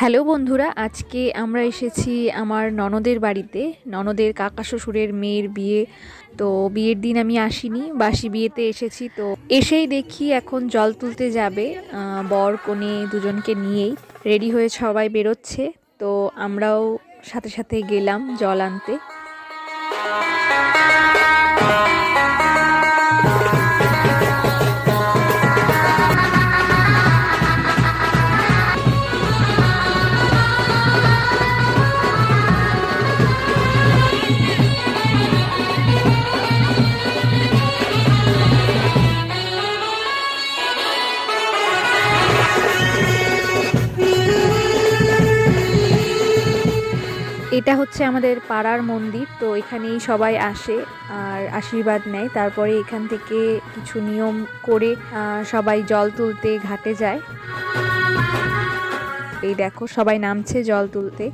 Hello বন্ধুরা, আজকে আমরা এসেছি আমার ননদের বাড়িতে। ননদের কাকা শ্বশুরের মেয়ের বিয়ে। তো বিয়ের দিন আমি আসিনি, বাসি বিয়েতে এসেছি। তো এসেই দেখি এখন জল তুলতে যাবে। বর, কনে দুজনকে নিয়েই রেডি হয়ে সবাই বেরোচ্ছে। তো আমরাও সাথে সাথে গেলাম জল আনতে। এটা হচ্ছে আমাদের পাড়ার মন্দির, তো এখানেই সবাই আসে আর আশীর্বাদ নেয়। তারপরে এখান থেকে কিছু নিয়ম করে সবাই জল তুলতে ঘাটে যায়। এই দেখো, সবাই নামছে জল তুলতে।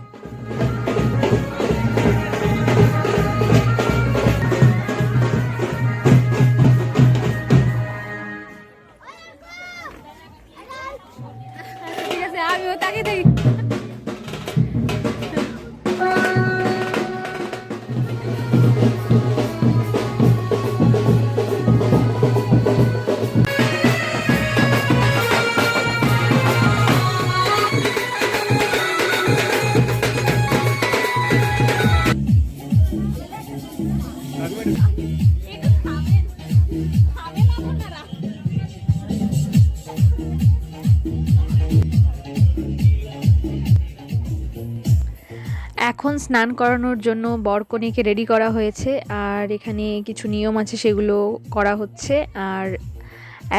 এখন স্নান করানোর জন্য বরকনেকে রেডি করা হয়েছে, আর এখানে কিছু নিয়ম আছে সেগুলো করা হচ্ছে। আর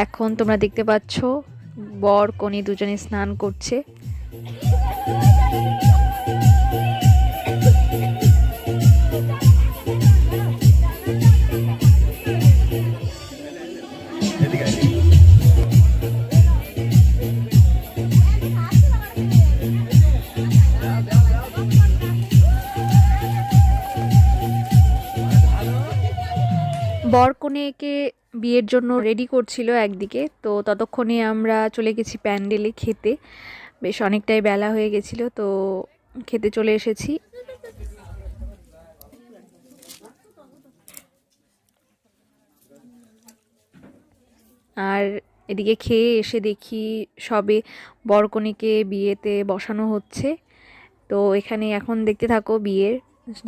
এখন তোমরা দেখতে পাচ্ছ বর কনে দুজনে স্নান করছে। বর কনেকে বিয়ের জন্য রেডি করছিল একদিকে। তো ততক্ষণে আমরা চলে গেছি প্যান্ডেলে খেতে। বেশ অনেকটাই বেলা হয়ে গেছিল, তো খেতে চলে এসেছি। আর এদিকে খেয়ে এসে দেখি সবে বরকনেকে বিয়েতে বসানো হচ্ছে। তো এখানে এখন দেখতে থাকো বিয়ের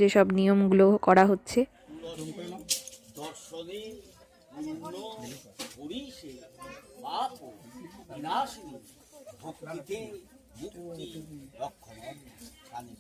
যেসব নিয়মগুলো করা হচ্ছে। দর্শনে পূর্ণ হরিষে পাপ বিনাশিনী ভক্তিতে মুক্তি লক্ষণ স্বামী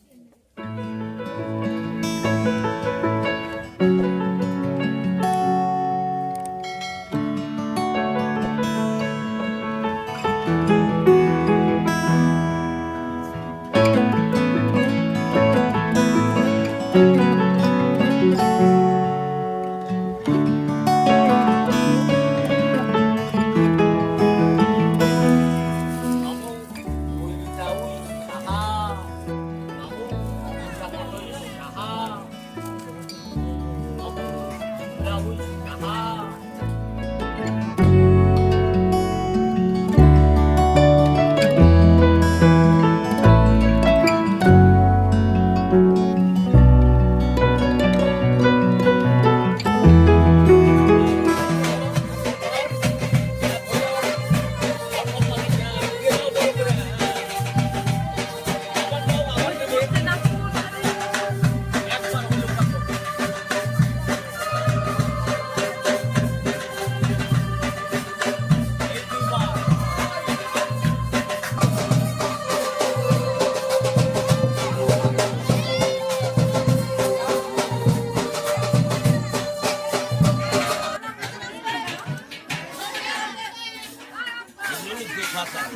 আবার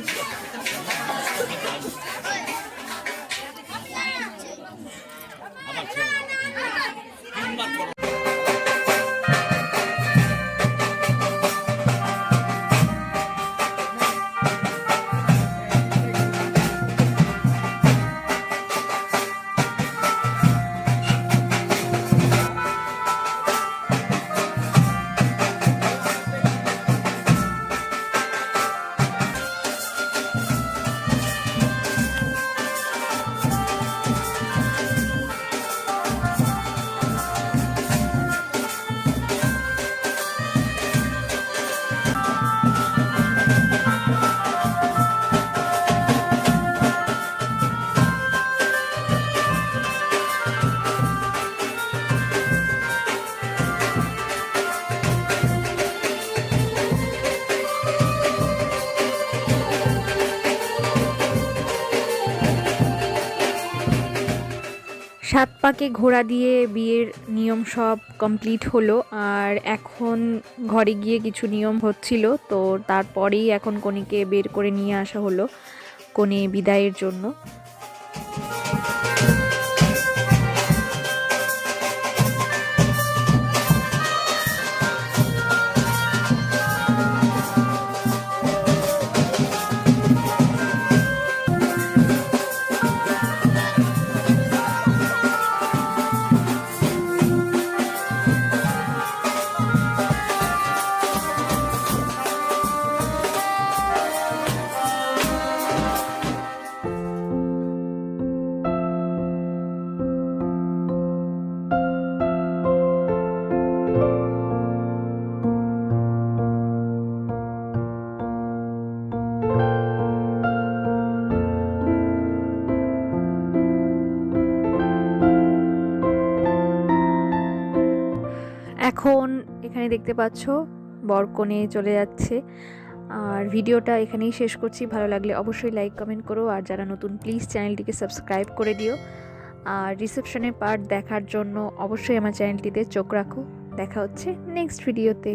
পাকে ঘোড়া দিয়ে বিয়ের নিয়ম সব কমপ্লিট হলো, আর এখন ঘরে গিয়ে কিছু নিয়ম হচ্ছিল, তো তারপরেই এখন কনেকে বের করে নিয়ে আসা হলো, কনে বিদায়ের জন্য। এখন এখানে দেখতে পাচ্ছ বরকনে চলে যাচ্ছে। আর ভিডিওটা এখানেই শেষ করছি। ভালো লাগলে অবশ্যই লাইক কমেন্ট করো। আর যারা নতুন প্লিজ চ্যানেলটিকে সাবস্ক্রাইব করে দিও। আর রিসেপশনের পার্ট দেখার জন্য অবশ্যই আমার চ্যানেলটিতে চোখ রাখো। দেখা হচ্ছে নেক্সট ভিডিওতে